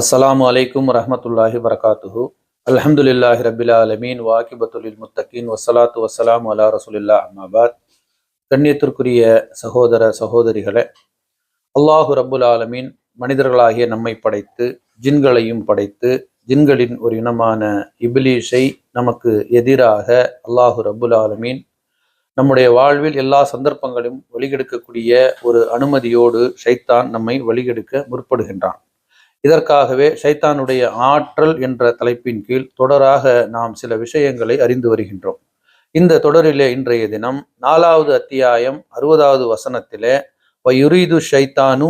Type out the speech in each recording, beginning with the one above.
அஸ்ஸலாமு அலைக்கும் வரமத்துல்லாஹி வரகாத்துஹு. அல்ஹம்துலில்லாஹி ரபிலா அலமீன் வாக்கிபத்துலில் முத்தகீன் வஸ்ஸலாத்து வசலாம் அலா ரசூலில்லா அம்மாபாத் கண்ணியத்திற்குரிய சகோதர சகோதரிகளே அல்லாஹு ரபுல் ஆலமீன் மனிதர்களாகிய நம்மை படைத்து ஜின்களையும் படைத்து ஜின்களின் ஒரு இனமான இபிலீஷை நமக்கு எதிராக அல்லாஹு ரபுல் ஆலமீன் நம்முடைய வாழ்வில் எல்லா சந்தர்ப்பங்களையும் வழிகெடுக்கக்கூடிய ஒரு அனுமதியோடு ஷைத்தான் நம்மை வழிகெடுக்க முற்படுகின்றான். இதற்காகவே ஷைத்தானுடைய ஆற்றல் என்ற தலைப்பின் கீழ் தொடராக நாம் சில விஷயங்களை அறிந்து வருகின்றோம். இந்த தொடரிலே இன்றைய தினம் நாலாவது அத்தியாயம் அறுபதாவது வசனத்திலே வயுரீது ஷைத்தானு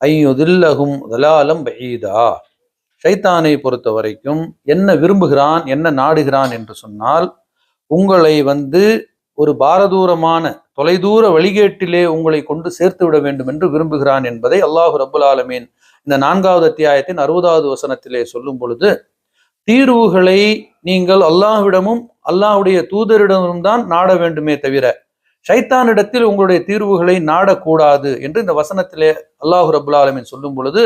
ஐயுதில்லகும் தலாலம் பயிதா ஷைத்தானை பொறுத்த வரைக்கும் என்ன விரும்புகிறான் என்ன நாடுகிறான் என்று சொன்னால் உங்களை வந்து ஒரு பாரதூரமான தொலைதூர வழிகேட்டிலே உங்களை கொண்டு சேர்த்து விட வேண்டும் என்று விரும்புகிறான் என்பதை அல்லாஹு ரபுல் ஆலமீன் இந்த நான்காவது அத்தியாயத்தின் அறுபதாவது வசனத்திலே சொல்லும் பொழுது தீர்வுகளை நீங்கள் அல்லாஹ்விடமும் அல்லாஹுடைய தூதரிடமும் தான் நாட வேண்டுமே தவிர ஷைத்தானிடத்தில் உங்களுடைய தீர்வுகளை நாடக்கூடாது என்று இந்த வசனத்திலே அல்லாஹு ரபுல் ஆலமின் சொல்லும் பொழுது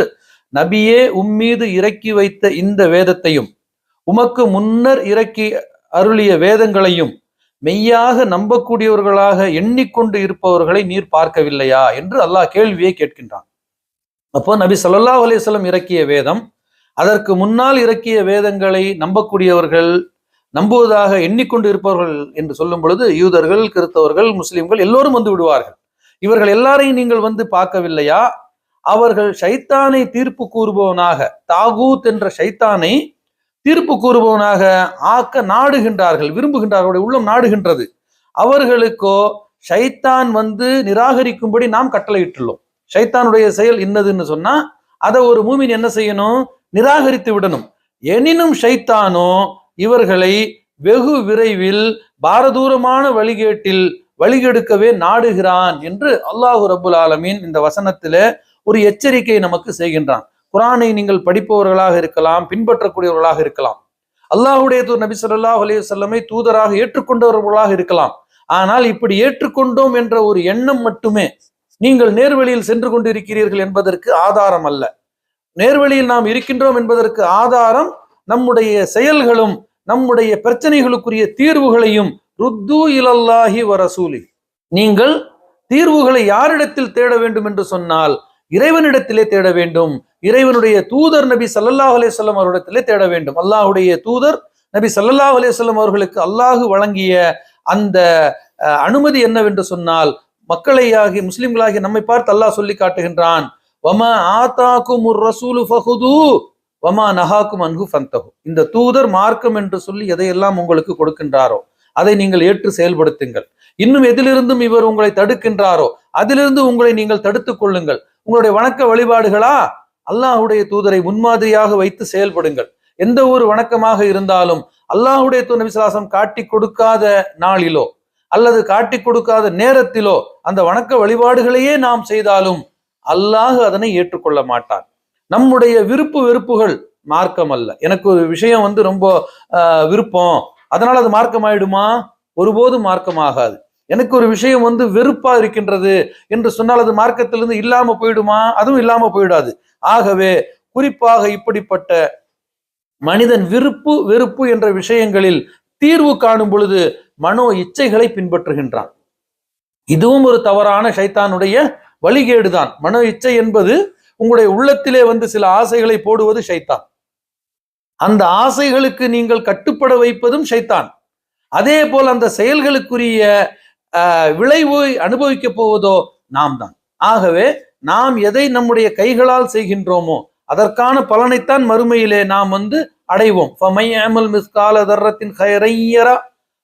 நபியே உம்மீது இறக்கி வைத்த இந்த வேதத்தையும் உமக்கு முன்னர் இறக்கி அருளிய வேதங்களையும் மெய்யாக நம்பக்கூடியவர்களாக எண்ணிக்கொண்டு இருப்பவர்களை நீர் பார்க்கவில்லையா என்று அல்லாஹ் கேள்வியை கேட்கின்றான். அப்போ நபி சொல்லல்லா அலைஹி இறக்கிய வேதம் அதற்கு முன்னால் இறக்கிய வேதங்களை நம்பக்கூடியவர்கள் நம்புவதாக எண்ணிக்கொண்டு இருப்பவர்கள் என்று சொல்லும் பொழுது யூதர்கள் கிறிஸ்தவர்கள் முஸ்லிம்கள் எல்லோரும் வந்து விடுவார்கள். இவர்கள் எல்லாரையும் நீங்கள் வந்து பார்க்கவில்லையா? அவர்கள் ஷைத்தானை தீர்ப்பு கூறுபவனாக தாகூத் என்ற ஷைத்தானை தீர்ப்பு கூறுபவனாக ஆக்க நாடுகின்றார்கள் விரும்புகின்றார்களுடைய உள்ளம் நாடுகின்றது. அவர்களுக்கோ ஷைத்தான் வந்து நிராகரிக்கும்படி நாம் கட்டளையிட்டுள்ளோம். ஷைத்தானுடைய செயல் இன்னதுன்னு சொன்னா அதை ஒரு மூமின் என்ன செய்யணும்? நிராகரித்து விடணும். எனினும் ஷைத்தானோ இவர்களை வெகு விரைவில் பாரதூரமான வழிகேட்டில் வழிகெடுக்கவே நாடுகிறான் என்று அல்லாஹு ரபுல் ஆலமீன் இந்த வசனத்தில ஒரு எச்சரிக்கை நமக்கு செய்கின்றான். குரானை நீங்கள் படிப்பவர்களாக இருக்கலாம் பின்பற்றக்கூடியவர்களாக இருக்கலாம். அல்லாஹுடைய தூர் நபி சொல்லா அலைய தூதராக ஏற்றுக்கொண்டவர்களாக இருக்கலாம். ஆனால் இப்படி ஏற்றுக்கொண்டோம் என்ற ஒரு எண்ணம் மட்டுமே நீங்கள் நேர்வழியில் சென்று கொண்டிருக்கிறீர்கள் என்பதற்கு ஆதாரம் அல்ல. நேர்வழியில் நாம் இருக்கின்றோம் என்பதற்கு ஆதாரம் நம்முடைய செயல்களும் நம்முடைய பிரச்சனைகளுக்குரிய தீர்வுகளையும் ருத்து இலல்லாஹி வரசூலி நீங்கள் தீர்வுகளை யாரிடத்தில் தேட வேண்டும் என்று சொன்னால் இறைவனிடத்திலே தேட வேண்டும். இறைவனுடைய தூதர் நபி சல்லல்லாஹ் அலேஸ்லம் அவரிடத்திலே தேட வேண்டும். அல்லாஹுடைய தூதர் நபி சல்லல்லாஹ் அலேஸ்லம் அவர்களுக்கு அல்லாஹு வழங்கிய அந்த அனுமதி என்னவென்று சொன்னால் மக்களையாகி முஸ்லிம்களாகி நம்மை பார்த்து அல்லாஹ் சொல்லி காட்டுகின்றான். வமா ஆத்தாக்கும் ரசூலு ஃபஹுது வமா நஹாக்கும் அன்ஹு ஃபந்தஹு. இந்த தூதர் மார்க்கம் என்று சொல்லி எதையெல்லாம் உங்களுக்கு கொடுக்கின்றாரோ அதை நீங்கள் ஏற்று செயல்படுத்துங்கள். இன்னும் எதிலிருந்தும் இவர் உங்களை தடுக்கின்றாரோ அதிலிருந்து உங்களை நீங்கள் தடுத்துக் கொள்ளுங்கள். உங்களுடைய வணக்க வழிபாடுகளா? அல்லாஹுடைய தூதரை முன்மாதிரியாக வைத்து செயல்படுங்கள். எந்த ஒரு வணக்கமாக இருந்தாலும் அல்லாஹுடைய தூ நபிசுலாசம் காட்டி கொடுக்காத நாளிலோ அல்லது காட்டி கொடுக்காத நேரத்திலோ அந்த வணக்க வழிபாடுகளையே நாம் செய்தாலும் அல்லாஹ் அதனை ஏற்றுக்கொள்ள மாட்டான். நம்முடைய விருப்பு வெறுப்புகள் மார்க்கம் அல்ல எனக்கு ஒரு விஷயம் வந்து ரொம்ப விருப்பம். அதனால அது மார்க்கம் ஆயிடுமா ஒருபோதும் மார்க்கம் ஆகாது எனக்கு ஒரு விஷயம் வந்து வெறுப்பா இருக்கின்றது என்று சொன்னால் அது மார்க்கத்திலிருந்து இல்லாம போயிடுமா? அதுவும் இல்லாம போயிடாது. ஆகவே குறிப்பாக இப்படிப்பட்ட மனிதன் விருப்பு வெறுப்பு என்ற விஷயங்களில் தீர்வு காணும் பொழுது மனோ இச்சைகளை பின்பற்றுகின்றான். இதுவும் ஒரு தவறான சைத்தானுடைய வழிகேடுதான். மனோ இச்சை என்பது உங்களுடைய உள்ளத்திலே வந்து சில ஆசைகளை போடுவது சைத்தான். அந்த ஆசைகளுக்கு நீங்கள் கட்டுப்பட வைப்பதும் சைத்தான். அதே போல் அந்த செயல்களுக்குரிய விளைவு அனுபவிக்க போவதோ நாம் தான் ஆகவே நாம் எதை நம்முடைய கைகளால் செய்கின்றோமோ அதற்கான பலனைத்தான் மறுமையிலே நாம் வந்து அடைவோம். ஃபமையாமல் மிஸ்கால தர்றத்தின் ஹைரையரா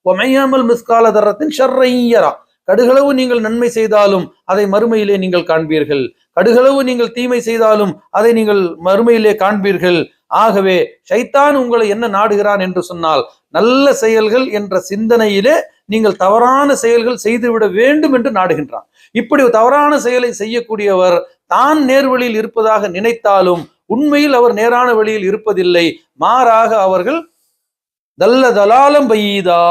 ஒமையாமல் மிஸ்கால தர்றத்தின் ஷர்ரையரா. கடுகளவு நீங்கள் நன்மை செய்தாலும் அதை மறுமையிலே நீங்கள் காண்பீர்கள். கடுகளவு நீங்கள் தீமை செய்தாலும் அதை நீங்கள் மறுமையிலே காண்பீர்கள். ஆகவே ஷைத்தான் உங்களை என்ன நாடுகிறான் என்று சொன்னால் நல்ல செயல்கள் என்ற சிந்தனையிலே நீங்கள் தவறான செயல்கள் செய்துவிட வேண்டும் என்று நாடுகின்றான். இப்படி தவறான செயலை செய்யக்கூடியவர் தான் நேர்வழியில் இருப்பதாக நினைத்தாலும் உண்மையில் அவர் நேரான வழியில் இருப்பதில்லை. மாறாக அவர்கள் தல்ல தலாலம் பையீதா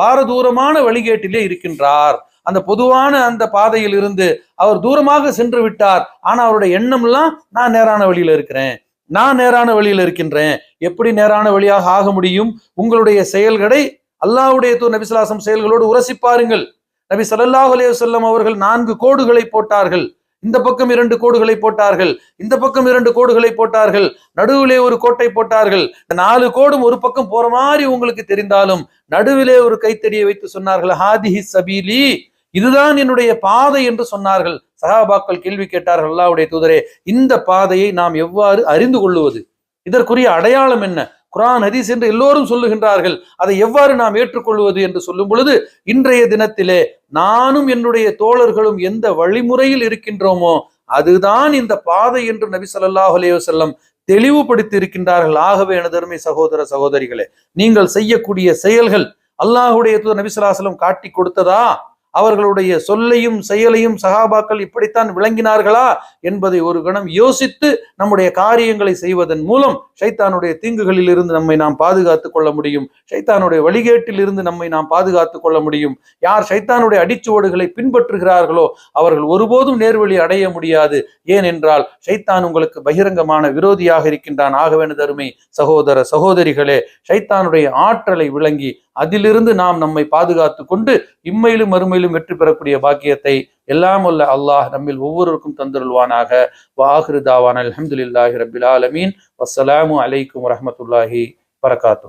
பாரதூரமான வழிகேட்டிலே இருக்கின்றார். அந்த பொதுவான அந்த பாதையில் இருந்து அவர் தூரமாக சென்று விட்டார். ஆனா அவருடைய எண்ணம் எல்லாம் நான் நேரான வழியில இருக்கிறேன். நான் நேரான வழியில் இருக்கின்றேன். எப்படி நேரான வழியாக ஆக முடியும்? உங்களுடைய செயல்களை அல்லாஹ்வுடைய தூர் நபிசுலாசம் செயல்களோடு உரசி பாருங்கள். நபி சல்லாஹ் அலே சொல்லம் அவர்கள் நான்கு கோடுகளை போட்டார்கள். இந்த பக்கம் இரண்டு கோடுகளை போட்டார்கள். இந்த பக்கம் இரண்டு கோடுகளை போட்டார்கள். நடுவிலே ஒரு கோட்டை போட்டார்கள். நாலு கோடும் ஒரு பக்கம் போற மாதிரி உங்களுக்கு தெரிந்தாலும் நடுவிலே ஒரு கைத்தடியை வைத்து சொன்னார்கள் ஹாதிஹி சபீலி. இதுதான் என்னுடைய பாதை என்று சொன்னார்கள். சஹாபாக்கள் கேள்வி கேட்டார்கள் அல்லாவுடைய தூதரே இந்த பாதையை நாம் எவ்வாறு அறிந்து கொள்ளுவது? இதற்குரிய அடையாளம் என்ன? குரான் ஹதீஸ் என்று எல்லோரும் சொல்லுகின்றார்கள். அதை எவ்வாறு நாம் ஏற்றுக்கொள்வது என்று சொல்லும் பொழுது இன்றைய தினத்திலே நானும் என்னுடைய தோழர்களும் எந்த வழிமுறையில் இருக்கின்றோமோ அதுதான் இந்த பாதை என்று நபி சொல்லாஹ் அலைஹி தெளிவுபடுத்தி இருக்கின்றார்கள். ஆகவே எனதருமை சகோதர சகோதரிகளே நீங்கள் செய்யக்கூடிய செயல்கள் அல்லாஹுடைய தூதர் நபி ஸல்லல்லாஹு காட்டி கொடுத்ததா? அவர்களுடைய சொல்லையும் செயலையும் சகாபாக்கள் இப்படித்தான் விளங்கினார்களா என்பதை ஒரு கணம் யோசித்து நம்முடைய காரியங்களை செய்வதன் மூலம் ஷைத்தானுடைய தீங்குகளில் இருந்து நம்மை நாம் பாதுகாத்துக் கொள்ள முடியும். ஷைத்தானுடைய வழிகேட்டில் இருந்து நம்மை நாம் பாதுகாத்துக் கொள்ள முடியும். யார் ஷைத்தானுடைய அடிச்சுவடுகளை பின்பற்றுகிறார்களோ அவர்கள் ஒருபோதும் நேர்வழி அடைய முடியாது. ஏனென்றால் ஷைத்தான் உங்களுக்கு பகிரங்கமான விரோதியாக இருக்கின்றான். ஆகவேன தருமை சகோதர சகோதரிகளே ஷைத்தானுடைய ஆற்றலை விளங்கி அதிலிருந்து நாம் நம்மை பாதுகாத்து கொண்டு இம்மையிலும் மறுமையிலும் வெற்றி பெறக்கூடிய பாக்கியத்தை எல்லாம் உள்ள அல்லாஹ் நம்மில் ஒவ்வொருவருக்கும் தந்துருள்வானாக. வாஹிரு தாவான் அல்ஹம்துலில்லாஹி ரபில் ஆலமீன். வஸ்ஸலாமு அலைக்கும் வரமத்துல்லாஹி வரகாத்து